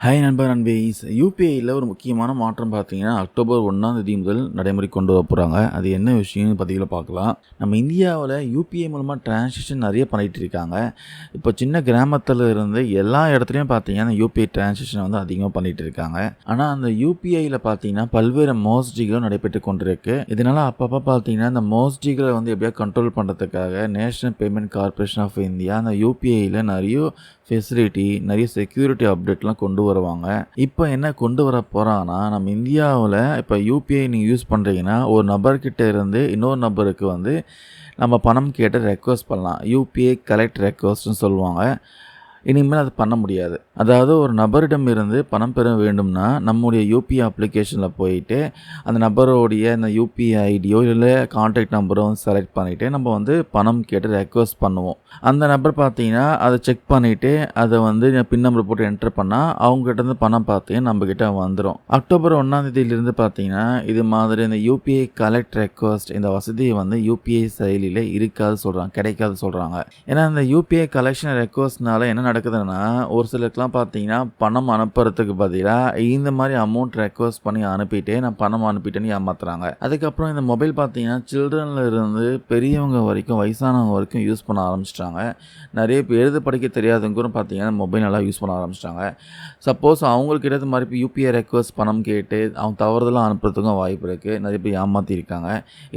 Hi நண்பர் நண்பீஸ் யூபிஐயில் ஒரு முக்கியமான மாற்றம் பார்த்தீங்கன்னா அக்டோபர் ஒன்றாம் தேதி முதல் நடைமுறை கொண்டு வர போகிறாங்க அது என்ன விஷயம்னு பதிவில் பார்க்கலாம். நம்ம இந்தியாவில் யூபிஐ மூலமாக டிரான்சாக்ஷன் நிறைய பண்ணிகிட்டு இருக்காங்க. இப்போ சின்ன கிராமத்தில் இருந்து எல்லா இடத்துலையும் பார்த்தீங்கன்னா யூபிஐ டிரான்சாக்ஷன் வந்து அதிகமாக பண்ணிகிட்டு இருக்காங்க. ஆனால் அந்த யூபிஐயில் பார்த்தீங்கன்னா பல்வேறு மோஸ்டிகளும் நடைபெற்று கொண்டிருக்கு. இதனால் அப்பப்போ பார்த்தீங்கன்னா இந்த மோஸ்டிகளை வந்து எப்படியா கண்ட்ரோல் பண்ணுறதுக்காக National Payment Corporation of India அந்த யூபிஐயில் நிறைய ஃபெசிலிட்டி நிறைய செக்யூரிட்டி அப்டேட்லாம் கொண்டு வருவாங்க. இப்போ என்ன கொண்டு வர போகிறாங்கன்னா நம்ம இந்தியாவில் இப்போ யூபிஐ நீங்கள் யூஸ் பண்ணுறீங்கன்னா ஒரு நபர்கிட்ட இருந்து இன்னொரு நபருக்கு வந்து நம்ம பணம் கேட்டு ரெக்வஸ்ட் பண்ணலாம். யூபிஐ கலெக்ட் ரெக்வஸ்ட்னு சொல்லுவாங்க. இனிமேல் அது பண்ண முடியாது. அதாவது ஒரு நபரிடம் இருந்து பணம் பெற வேண்டும்னா நம்முடைய யூபிஐ அப்ளிகேஷனில் போயிட்டு அந்த நபரோடைய அந்த யூபிஐ ஐடியோ இல்லை கான்டாக்ட் நம்பரோ செலக்ட் பண்ணிவிட்டு நம்ம வந்து பணம் கேட்டு ரெக்வஸ்ட் பண்ணுவோம். அந்த நபர் பார்த்தீங்கன்னா அதை செக் பண்ணிவிட்டு அதை வந்து பின் நம்பர் போட்டு என்டர் பண்ணால் அவங்ககிட்ட இருந்து பணம் பார்த்தீங்கன்னா நம்மக்கிட்ட வந்துடும் அக்டோபர் ஒன்றாந்தேதியிலிருந்து பார்த்தீங்கன்னா இது மாதிரி இந்த யூபிஐ கலெக்ட் ரெக்வஸ்ட் இந்த வசதியை வந்து யூபிஐ செயலியில் இருக்காது சொல்கிறாங்க கிடைக்காது சொல்கிறாங்க ஏன்னா இந்த யூபிஐ கலெக்ஷன் ரெக்வஸ்ட்னால என்ன நடக்குதுன்னா ஒரு சிலருக்குலாம் பார்த்தீங்கன்னா பணம் அனுப்புறதுக்கு பதிலாக இந்த மாதிரி அமௌண்ட் ரெக்வஸ்ட் பண்ணி அனுப்பிட்டு நான் பணம் அனுப்பிட்டேன்னு ஏமாத்துறாங்க. அதுக்கப்புறம் இந்த மொபைல் பார்த்தீங்கன்னா சில்ட்ரன்ல இருந்து பெரியவங்க வரைக்கும் வயசானவங்க வரைக்கும் யூஸ் பண்ண ஆரம்பிச்சிட்டாங்க. நிறைய பேர் எழுத படிக்க தெரியாதவங்க கூட பார்த்தீங்கன்னா மொபைல் நல்லா யூஸ் பண்ண ஆரம்பிச்சிட்டாங்க. சப்போஸ் அவங்களுக்கு ஏதாவது மாதிரி இப்போ யூபிஐ ரெக்வஸ்ட் பணம் கேட்டு அவங்க தவறுதலாக அனுப்புறதுக்கும் வாய்ப்பு இருக்குது நிறைய பேர் ஏமாற்றிருக்காங்க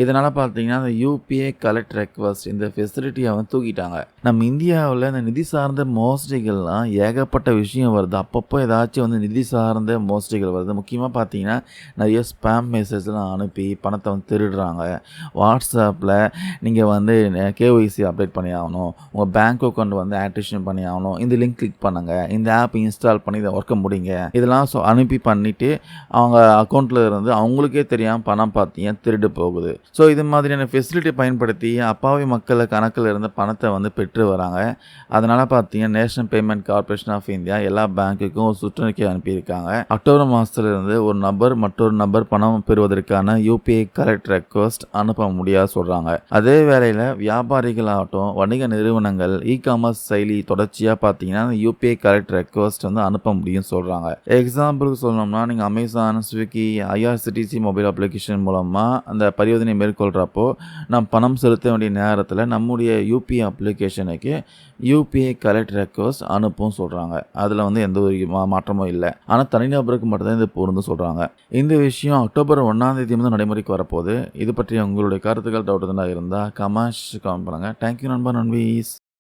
இதனால் பார்த்தீங்கன்னா இந்த யூபிஐ கலெக்ட் ரெக்வஸ்ட் இந்த ஃபெசிலிட்டியை வந்து தூக்கிட்டாங்க. நம்ம இந்தியாவில் இந்த நிதி சார்ந்த மோசடிகள்லாம் ஏகப்பட்ட விஷயம் வருது. அப்பப்போ ஏதாச்சும் வந்து நிதி சார்ந்த மோசடிகள் வருது. முக்கியமாக பார்த்தீங்கன்னா நிறைய ஸ்பேம் மெசேஜ்லாம் அனுப்பி பணத்தை வந்து திருடுறாங்க. வாட்ஸ்அப்பில் நீங்கள் வந்து கேஒய்சி அப்டேட் பண்ணி ஆகணும். உங்கள் பேங்க் அக்கௌண்ட் வந்து ஆக்டிவேஷன் பண்ணி ஆகணும். இந்த லிங்க் கிளிக் பண்ணுங்கள் இந்த ஆப் இன்ஸ்டால் பண்ணி இதை ஒர்க்கை முடிங்க. இதெல்லாம் ஸோ அனுப்பி பண்ணிவிட்டு அவங்க அக்கௌண்ட்டில் இருந்து அவங்களுக்கே தெரியாமல் பணம் பார்த்தீங்க திருடு போகுது? ஸோ இது மாதிரியான ஃபெசிலிட்டி பயன்படுத்தி அப்பாவி மக்களை கணக்கில் இருந்த பணத்தை வந்து பெற்று வராங்க. அதனால் பார்த்தீங்கன்னா National Payment Corporation of India எல்லா பேங்க்குக்கும் ஒரு சுற்றறிக்கை அனுப்பியிருக்காங்க. அக்டோபர் மாதத்துல இருந்து ஒரு நபர் மற்றொரு நபர் பணம் பெறுவதற்கான யூபிஐ கலெக்ட் ரெக்வஸ்ட் அனுப்ப முடியாது சொல்கிறாங்க அதே வேளையில் வியாபாரிகளாகட்டும் வணிக நிறுவனங்கள் இ காமர்ஸ் செயலி தொடர்ச்சியாக பார்த்தீங்கன்னா யூபிஐ கலெக்ட் ரெக்வஸ்ட் வந்து அனுப்ப முடியும்னு சொல்கிறாங்க எக்ஸாம்பிளுக்கு சொல்லணும்னா நீங்கள் Amazon Swiggy IRCTC mobile application மூலமாக அந்த பரிவர்த்தனை மேற்கொள்கிறப்போ நாம் பணம் செலுத்த வேண்டிய நேரத்தில் நம்முடைய யூபிஐ அப்ளிகேஷனுக்கு யூபிஐ கலெக்ட் ரெக்வஸ்ட் அனுப்பும் சொல்கிறாங்க அதில் வந்து எந்த ஒரு மாற்றமும் இல்லை. ஆனால் தனிநபருக்கு மட்டும்தான் இது பொருந்து சொல்கிறாங்க இந்த விஷயம் அக்டோபர் ஒன்றாம் தேதி வந்து நடைமுறைக்கு வரப்போகுது. இது பற்றி உங்களுடைய கருத்துக்கள் டவுட் இருந்தால் இருந்தால் கமாஷ் கமெண்ட் பண்ணுங்கள் தேங்க்யூ நண்பர் நண்பீஸ்.